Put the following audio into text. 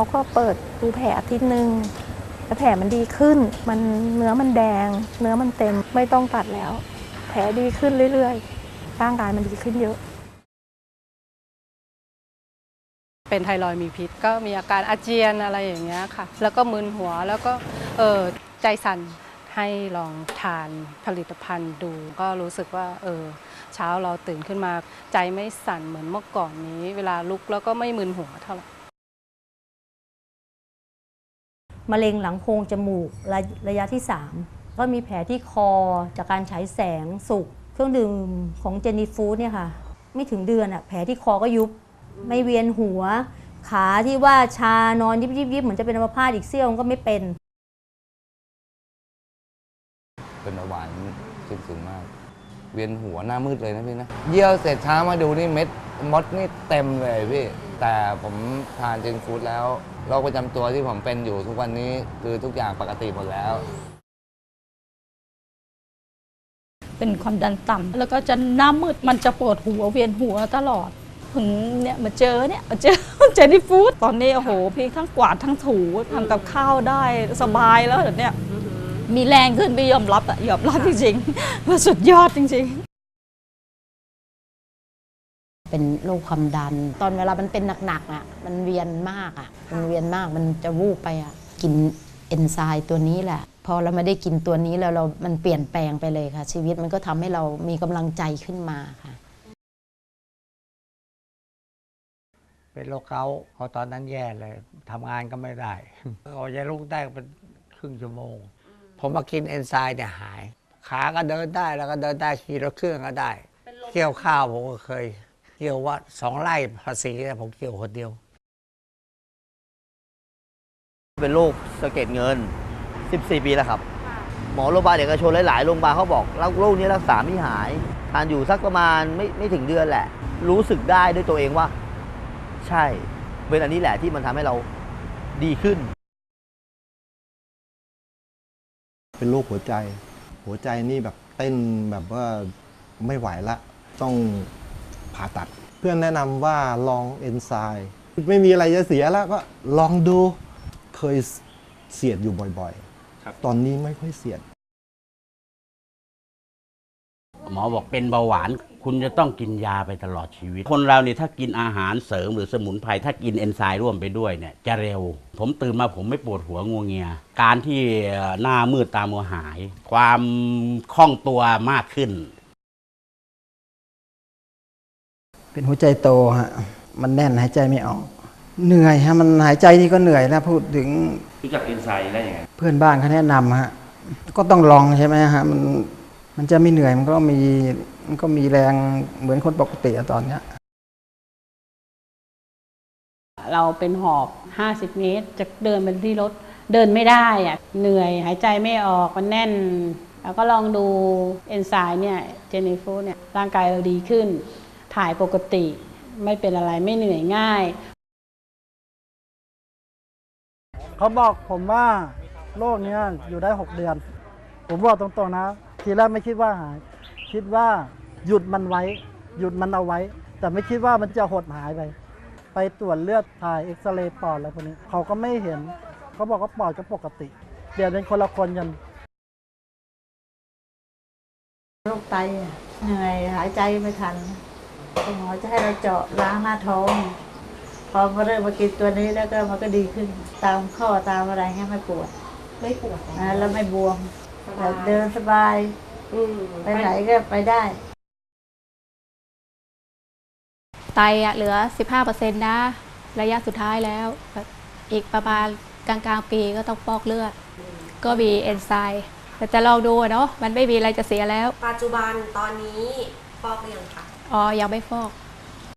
เขาก็เปิดดูแผลอาทิตย์หนึ่งแล้วแผลมันดีขึ้น มันเนื้อมันแดง เนื้อมันเต็มไม่ต้องตัดแล้ว แผลดีขึ้นเรื่อยๆร่างกายมันดีขึ้นเยอะ เป็นไทรอยด์มีพิษ ก็มีอาการอาเจียนอะไรอย่างเงี้ยค่ะ แล้วก็มึนหัวแล้วก็เออใจสั่นให้ลองทานผลิตภัณฑ์ดู ก็รู้สึกว่าเออเช้าเราตื่นขึ้นมา ใจไม่สั่นเหมือนเมื่อก่อนนี้ เวลาลุกแล้วก็ไม่มึนหัวเท่าไหร่ มะเร็งหลังโพรงจมูกระระยะที่ 3 ก็มีแผลที่คอจากการฉายแสงสุกเครื่องดื่มของเจนี่ฟู้ดเนี่ยค่ะ ไม่ถึงเดือนอะแผลที่คอก็ยุบ ไม่เวียนหัว ขาที่ว่าชานอนยิบยิบยิบเหมือนจะเป็นอัมพาตอีกเสี้ยวก็ไม่เป็น เป็นเบาหวานขึ้นสูงมาก เวียนหัวหน้ามืดเลยนะพี่นะ เยี่ยวเสร็จเช้ามาดูนี่เม็ดมดนี่เต็มเลยพี่ แต่ผมทานเจนฟู้ดแล้วโรคประจำตัวที่ผมเป็นอยู่ทุกวันนี้คือทุกอย่างปกติหมดแล้ว เป็นความดันต่ำแล้วก็จะหน้ามืดมันจะปวดหัวเวียนหัวตลอดถึงเนี่ยมาเจอเนี่ยมาเจอเจนี่ฟู้ดตอนนี้โอ้โหพี่ทั้งกวาดทั้งถูทำกับข้าวได้สบายแล้วเดี๋ยวเนี้ยมีแรงขึ้นพี่ยอมรับอะยอมรับจริงๆว่าสุดยอดจริง ๆ เป็นโรคความดัน ตอนเวลามันเป็นหนักๆอะมันเวียนมากอะมันเวียนมากมันจะวูบไปอะกินเอนไซม์ตัวนี้แหละ พอเราไม่ได้กินตัวนี้แล้วเรา มันเปลี่ยนแปลงไปเลยค่ะ ชีวิตมันก็ทำให้เรามีกำลังใจขึ้นมาค่ะ เป็นโรคเกาต์พอตอนนั้นแย่เลยทำงานก็ไม่ได้ออกจะลุกได้เป็นครึ่งชั่วโมง ผมมากินเอนไซม์เนี่ยหาย ขาก็เดินได้แล้วก็เดินได้ขี่รถเครื่องก็ได้ เกี่ยวข้าวผมก็เคย เกี่ยวว่าสองไร่ภาษีเนี่ยผมเกี่ยวคนเดียว เป็นโรคสะเก็ดเงิน 14 ปีแล้วครับ หมอโรงพยาบาลเอกชนหลายๆโรงพยาบาลเขาบอกโรคนี้รักษาไม่หาย ทานอยู่สักประมาณไม่ไม่ถึงเดือนแหละ รู้สึกได้ด้วยตัวเองว่า ใช่เป็นอันนี้แหละที่มันทำให้เราดีขึ้น เป็นโรคหัวใจ หัวใจนี่แบบเต้นแบบว่าไม่ไหวละ ต้อง ผ่าตัด เพื่อนแนะนำว่าลองเอนไซม์ไม่มีอะไรจะเสียแล้วก็ลองดูเคยเสียดอยู่บ่อยๆ ตอนนี้ไม่ค่อยเสียด หมอบอกเป็นเบาหวาน คุณจะต้องกินยาไปตลอดชีวิต คนเราเนี่ยถ้ากินอาหารเสริมหรือสมุนไพรถ้ากินเอนไซม์ร่วมไปด้วยเนี่ยจะเร็ว ผมตื่นมาผมไม่ปวดหัวงวงเงีย การที่หน้ามืดตามัวหาย ความคล่องตัวมากขึ้น เป็นหัวใจโตฮะมันแน่นหายใจไม่ออก เหนื่อยฮะมันหายใจนี่ก็เหนื่อยนะพูดถึงรู้จักเอนไซม์ได้ยังไงเพื่อนบ้านเขาแนะนำฮะก็ต้องลองใช่ไหมฮะมันมันจะไม่เหนื่อยมันก็มีมันก็มีแรงเหมือนคนปกติอะตอนเนี้ยเราเป็นหอบ 50 เมตร จะเดินไปที่รถเดินไม่ได้อะเหนื่อยหายใจไม่ออกมันแน่น แล้วก็ลองดูเอนไซม์เนี่ยเจนิฟูเนี่ยร่างกายเราดีขึ้น ถ่ายปกติ ไม่เป็นอะไรไม่เหนื่อยง่าย เขาบอกผมว่าโรคเนี้ยอยู่ได้ 6 เดือน ผมบอกตรงๆนะ ทีแรกไม่คิดว่าหาย คิดว่าหยุดมันไว้ หยุดมันเอาไว้ แต่ไม่คิดว่ามันจะหดหายไป ไปตรวจเลือดถ่ายเอ็กซเรย์ปอดอะไรพวกนี้ เขาก็ไม่เห็น เขาบอกว่าปอดก็ปกติเปลี่ยนเป็นคนละคนกันโรคไตอะเหนื่อยหายใจไม่ทัน คุณหมอจะให้เราเจาะล้างหน้าท้อง พอมาเริ่มมากินตัวนี้แล้วก็มันก็ดีขึ้น ตามข้อตามอะไรเงี้ยไม่ปวดไม่ปวดอ่าแล้วไม่บวมแบบเดินสบายไปไหนก็ไปได้ ไตอะเหลือ 15%นะ ระยะสุดท้ายแล้วแบบอีกประมาณกลางๆปีก็ต้องฟอกเลือด ก็มีเอนไซม์แต่จะลองดูอะเนาะมันไม่มีอะไรจะเสียแล้ว ปัจจุบันตอนนี้ฟอกหรือยังคะ อ๋อยังไม่ฟอกอ